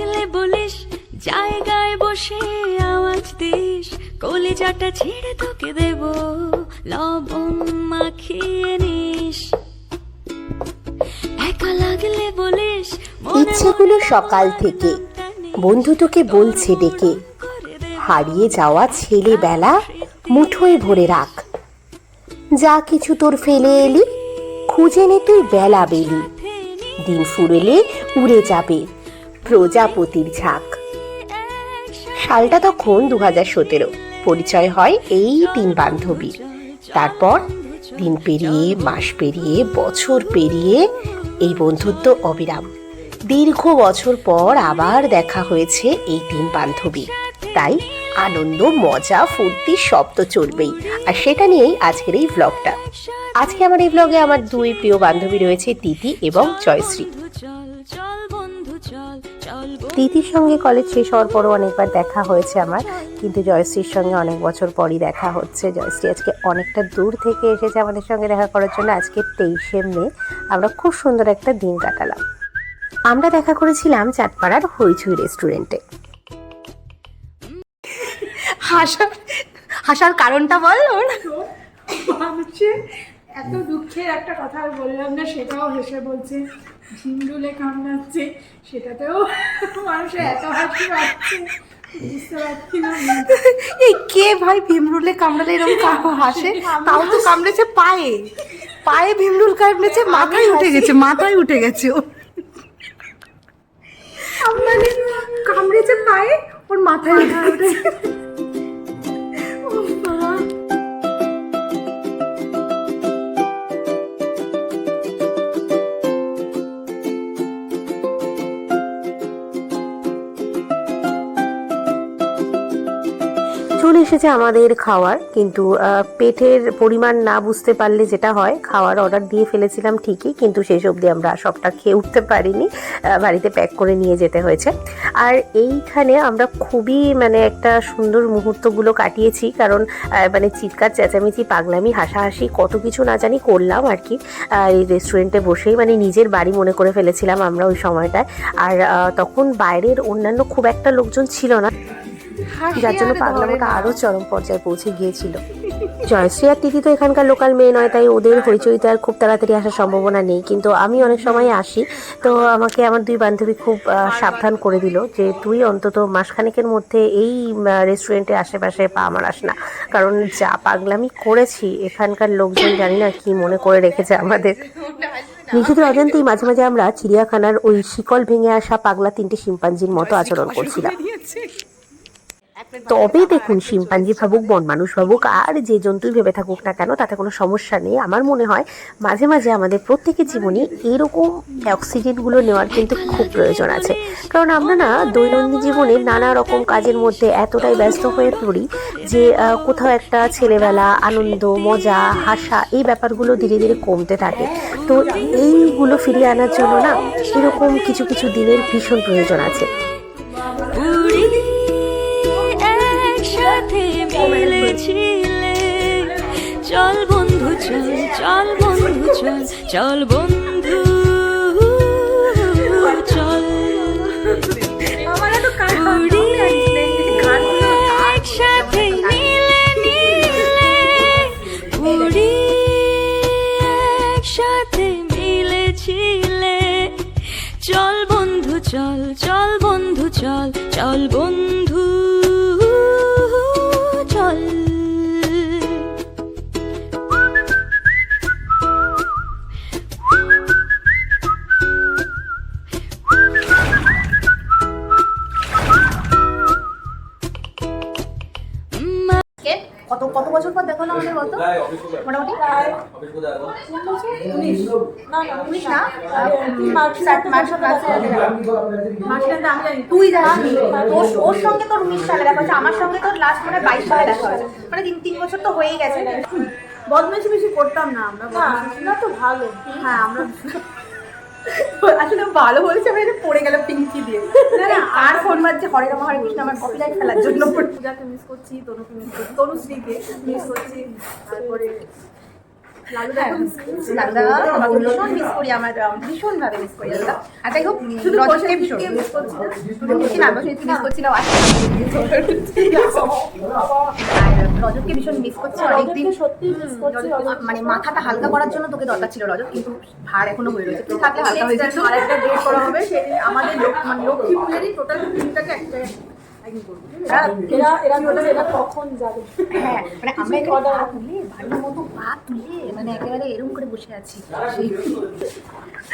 লাগলে বলিস জায়গায় বসে আওয়াজ দিস। কলিজাটা ছেড়ে তোকে দেব লবণ মাখিয়ে নিস। একা লাগলে বলিস ইচ্ছেগুলো সকাল থেকে। বন্ধু তোকে বলছে ডেকে হারিয়ে যাওয়া ছেলেবেলা মুঠোয় ভরে রাখ। যা কিছু তোর ফেলে এলি খুঁজে নে তুই বেলা বেলি। দিন ফুরেলে উড়ে যাবে। প্রজাপতির ঝাঁক। সালটা তখন দু হাজার সতেরো। পরিচয় হয় এই তিন বান্ধবীর। তারপর দিন পেরিয়ে, মাস পেরিয়ে, বছর পেরিয়ে এই বন্ধুত্ব অবিরাম। দীর্ঘ বছর পর আবার দেখা হয়েছে এই তিন বান্ধবী। তাই আনন্দ, মজা, ফুর্তি সব তো চলবেই। আর সেটা নিয়েই আজকের এই ব্লগটা আজকে আমার এই ব্লগে আমার দুই প্রিয় বান্ধবী রয়েছে তিতি এবং জয়শ্রী। তিথির সঙ্গে কলেজ শেষ হওয়ার পরও অনেকবার দেখা হয়েছে আমার। কিন্তু জয়শ্রীর সঙ্গে অনেক বছর পরই দেখা হচ্ছে। জয়শ্রী আজকে অনেকটা দূর থেকে এসেছে আমাদের সঙ্গে দেখা করার জন্য। আজকে তেইশে মে। আমরা খুব সুন্দর একটা দিন কাটালাম। আমরা দেখা করেছিলাম চাঁদপাড়ার হইচুই রেস্টুরেন্টে হাসার হাসার কারণটা বল এত দুঃখের একটা কথা বললাম না সেটাও হেসে বলছে। ঝিমরুলে কামড়াচ্ছে সেটাতেও মানুষের এত হাসি পাচ্ছে। এই কে ভাই ভীমরুলে কামড়ালে এরকম হাসে? তাও তো কামড়েছে পায়ে। পায়ে ভীমরুল কামড়েছে মাথায় উঠে গেছে মাথায় উঠে গেছে মানে কামড়েছে পায়ে ওর মাথায় উঠে গেছে। চলে এসেছে আমাদের খাওয়ার, কিন্তু পেটের পরিমাণ না বুঝতে পারলে যেটা হয়, খাওয়ার অর্ডার দিয়ে ফেলেছিলাম ঠিকই, কিন্তু শেষ অবধি আমরা সবটা খেয়ে উঠতে পারিনি বাড়িতে প্যাক করে নিয়ে যেতে হয়েছে। আর এইখানে আমরা খুবই মানে একটা সুন্দর মুহূর্তগুলো কাটিয়েছি, কারণ মানে চিৎকার, চেঁচামেচি, পাগলামি, হাসাহাসি, কত কিছু না জানি করলাম আর কি। এই রেস্টুরেন্টে বসেই মানে নিজের বাড়ি মনে করে ফেলেছিলাম আমরা ওই সময়টায়। আর তখন বাইরের অন্যান্য খুব একটা লোকজন ছিল না। যার জন্য পাগলামোটা আরও চরম পর্যায়ে পৌঁছে গিয়েছিল। জয়শ্রী আর তিথি তো এখানকার লোকাল মেয়ে নয় তাই ওদের হইচইতে আর খুব তাড়াতাড়ি আসার সম্ভাবনা নেই। কিন্তু আমি অনেক সময় আসি তো আমাকে আমার দুই বান্ধবী খুব সাবধান করে দিল যে তুই অন্তত মাসখানেকের মধ্যে এই রেস্টুরেন্টের আশেপাশে পা মারাস না। কারণ যা পাগলামি করেছি এখানকার লোকজন জানি না কি মনে করে রেখেছে আমাদের। নিজেদের অজান্তেই মাঝে মাঝে আমরা চিড়িয়াখানার ওই শিকল ভেঙে আসা পাগলা তিনটি শিম্পাঞ্জির মতো আচরণ করছিলাম। তবে দেখুন, শিম্পাঞ্জি ভাবুক, বন মানুষ ভাবুক, আর যে জন্তুই ভেবে থাকুক না কেন, তাতে কোনো সমস্যা নেই। আমার মনে হয়, মাঝে মাঝে আমাদের প্রত্যেকের জীবনে এরকম অক্সিজেনগুলো নেওয়ার কিন্তু খুব প্রয়োজন আছে। কারণ আমরা না, দৈনন্দিন জীবনে নানা রকম কাজের মধ্যে এতটাই ব্যস্ত হয়ে পড়ি যে কোথাও একটা ছেলেবেলা, আনন্দ, মজা, হাসা, এই ব্যাপারগুলো ধীরে ধীরে কমতে থাকে। তো এইগুলো ফিরিয়ে আনার জন্য না, এরকম কিছু কিছু দিনের ভীষণ প্রয়োজন আছে। একসাথে মিলেছিলে চল। বন্ধু চল চল বন্ধু চল চল বন্ধু চল। উড়ি বলতো মোটামুটি? উনিশ। না তুই জানিস। তোর ওর সঙ্গে তোর উনিশ সালে দেখা হচ্ছে আমার সঙ্গে তোর লাস্ট মানে বাইশ সালে দেখা হয়েছে। মানে তিন তিন বছর তো হয়েই গেছে। বদমাইশি বেশি করতাম না আমরা। না তো ভালো। হ্যাঁ আমরা আসলে ভালো বলেছে আমি এটা পড়ে গেল পিঙ্কি দিয়ে। না না আর ফোন মারছে হরে রাম হরে কৃষ্ণ আমার কপিরাইট ফেলার জন্য। পূজাকে মিস করছি তনুকে মিস করছি তনুশ্রীকে মিস করছি তারপরে লালদা আমাকে ভীষণ মিস করি আমার ভীষণ ভাবে মিস করি লালদা। আর যাই হোক রজতকে ভীষণ মিস করছি না বলছি মিস করছি না রজতকে ভীষণ মিস করছি অনেকদিন। মানে মাথাটা হালকা করার জন্য তোকে দরকার ছিল রজত কিন্তু ভার এখনও হয়ে রয়েছে। তুই থাকলে হালকা হয়ে একটা ডেট করা হবে সেদিন আমাদের মানে লক্ষ্মী টোটাল একটা এরা এরা এরা কখন যাবে? হ্যাঁ মানে আমরা বাড়ির মতো পা তুলে মানে একেবারে এরকম করে বসে আছি।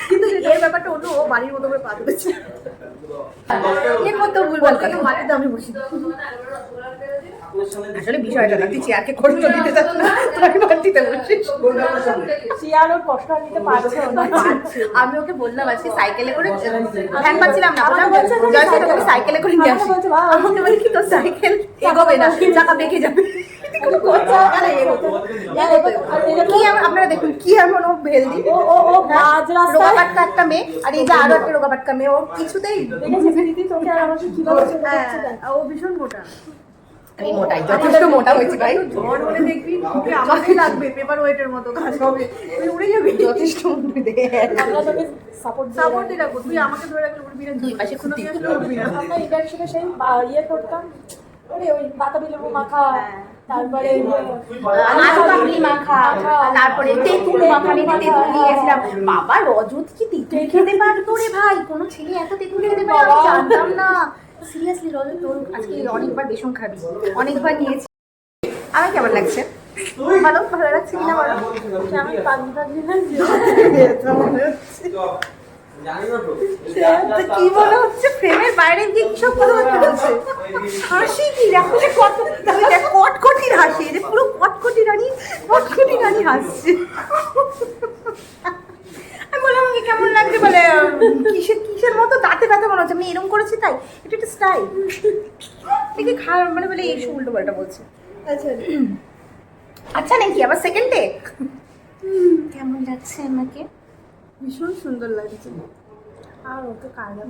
কিন্তু এর ব্যাপারটা অন্য ও বাড়ির মতো করে পা তুলেছে। এর মতো ভুলভাল কথা মাটিতে আমি বসি। আসলে বিষয়টা না তুই চেয়ারকে কষ্ট দিতে চাস না তোকে মাটিতে বসিস। কষ্ট নিতে পারছে না। আমি ওকে বললাম আজকে সাইকেলে করে ভ্যান পাচ্ছিলাম না বললাম তোকে সাইকেলে। করে নিয়ে আসি। আমাকে বলি কি তোর সাইকেল এগোবে না চাকা বেঁকে যাবে। কি আপনারা দেখুন কি এমন ও ভেলদি ও ও ও মাঝ রোগা পাটকা একটা মেয়ে আর এই যে আরও একটা রোগা পাটকা মেয়ে ও কিছুতেই দেখেছিস দিদি তোকে আর আমাকে কীভাবে ছোট করছে দেখ। ও ভীষণ মোটা। আমি মোটাই যথেষ্ট মোটা হয়েছি ভাই। ঝড় হলে দেখবি আমাকে লাগবে পেপার ওয়েটের মতো কাজ হবে। তুই উড়ে যাবি। যথেষ্ট মোটা আমরা তোকে সাপোর্ট সাপোর্ট দিয়ে রাখব তুই আমাকে ধরে রাখলে উড়বি না দুই পাশে কোনো কেউ উড়বি না। আমরা ইন্টার্নশিপে সেই ইয়ে করতাম ওরে ওই বাতাবি লেবু মাখা। তারপরে মাখা তারপরে তেঁতুল মাখা আমি তেঁতুল নিয়ে গেছিলাম বাবা রজত কি তেঁতুল খেতে পারতো রে ভাই? কোনো ছেলে এত তেঁতুল খেতে পারে? আমি জানতাম না। সিরিয়াসলি রজত তোর আজকে অনেকবার বেসন খাবি। অনেকবার নিয়েছি। আমার কেমন লাগছে? ভালো? ভালো লাগছে কিনা বলো? আমি পাগলি পাগলি কি মনে হচ্ছে? ফ্রেমের বাইরে গিয়ে কিসব কথাবার্তা বলছে? হাসি কি? দেখো যে কত তুমি দেখ কটকটি হাসি যে পুরো কটকটি রানী কটকটি রানী হাসছে। আমি বললাম আমাকে কেমন লাগছে? বলে কিসের কিসের মতো দাঁতে ব্যথা মনে হচ্ছে? আমি এরকম করেছি তাই? এটা একটা স্টাইল দেখি খা মানে বলে এই উল্টো পাল্টা বলছে। আচ্ছা। আচ্ছা নাকি? আবার সেকেন্ড ডে কেমন লাগছে আমাকে? ভীষণ সুন্দর লাগছে। আর ওকে কায়দা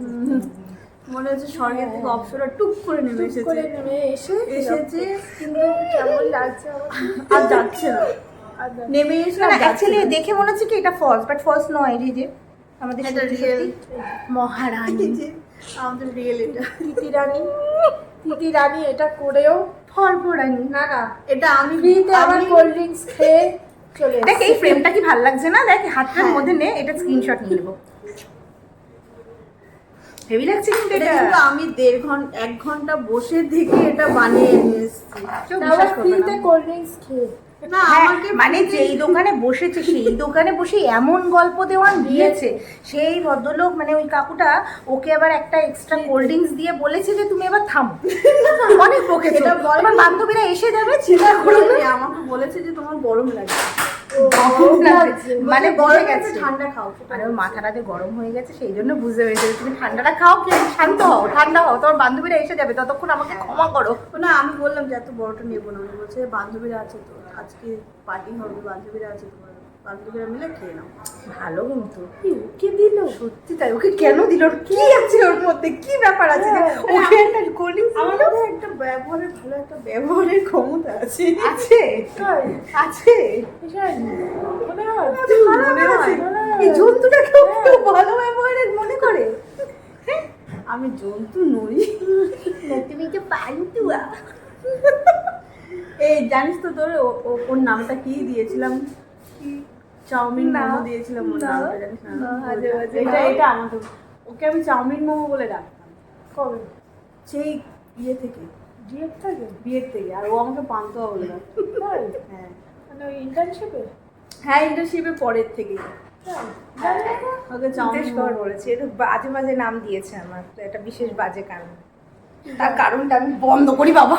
মনে হচ্ছে স্বর্গের থেকে অপসরা টুক করে নেমে এসেছে। করে নেমে এসে এসেছে। কিন্তু কেমন লাগছে আর যাচ্ছে না। আর নেমে এসে না অ্যাকচুয়ালি দেখে মনে হচ্ছে কি এটা ফলস বাট ফলস নয় এই যে। আমাদের এটা সত্যি মহারানী। যে আমাদের রিয়েল এটা। তিতি রানী। তিতি রানী এটা করেও ফরফরানি। না না এটা আমি ফ্রিতে আমার আমি- কোল্ড ড্রিঙ্কস খেয়ে দেখ এই ফ্রেমটা কি ভালো লাগছে না? দেখ হাতটার মধ্যে নে এটা স্ক্রিনশট নিয়ে নেব। হেভি লাগছে কিন্তু এটা কিন্তু আমি দেড় ঘণ্টা এক ঘণ্টা বসে থেকে এটা বানিয়ে নিয়ে এসেছি। কেউ বিশ্বাস করবে না। কোল্ড ড্রিঙ্কস খেয়ে। হ্যাঁ, মানে যেই দোকানে বসেছে সেই দোকানে বসে এমন গল্প দেওয়ান দিয়েছে। সেই ভদ্রলোক মানে ওই কাকুটা ওকে আবার একটা এক্সট্রা কোল্ড ড্রিঙ্কস দিয়ে বলেছে যে তুমি এবার থামো। অনেক বকেছে বান্ধবীরা এসে যাবে চিন্তা করো আমাকে বলেছে যে তোমার গরম লাগে মানে গরম গেছে ঠান্ডা খাও মানে ওর মাথাটা যে গরম হয়ে গেছে সেই জন্য বুঝতে পেরেছি। তুমি ঠান্ডাটা খাও কি শান্ত হও ঠান্ডা হও তোমার বান্ধবীরা এসে যাবে ততক্ষণ আমাকে ক্ষমা করো। না আমি বললাম যে এত বড়টা নেব না বলছে বান্ধবীরা আছে তো আজকে পার্টি হবে বান্ধবীরা আছে তোমার বান্ধবীরা মিলে খেয়ে নাও। ভালো কিন্তু কি দিল? সত্যি তাই ওকে কেন দিল? ওর কি আছে ওর মধ্যে? কি ব্যাপার আছে? ওকে একটা কোল্ড ড্রিঙ্কস আমার মধ্যে একটা ব্যবহারের ভালো একটা ব্যবহারের ক্ষমতা আছে। আছে। আছে। মনে হয় এই জন্তুটা কেউ কেউ ভালো ব্যবহারের মনে করে? আমি জন্তু নই। তুমি যে পান্তুয়া। এই জানিস তো তোর ওর নামটা কি দিয়েছিলাম? চাউমিন। মোমো দিয়েছিলাম। জানিস না? এটা এটা ওকে আমি চাউমিন মোমো বলে ডাকতাম। কবে? সেই ইয়ে থেকে। ডিএফ থাকে? বিয়ের থেকে আর ও আমাকে পান্তুয়া বলে হ্যাঁ। মানে ওই ইন্টার্নশিপে হ্যাঁ ইন্টার্নশিপের পরের থেকে। ওকে চাউমিন মোমো এটা বাজে বাজে নাম দিয়েছে আমার তো এটা বিশেষ বাজে কারণ। তার কারণটা আমি বন্ধ করি বাবা।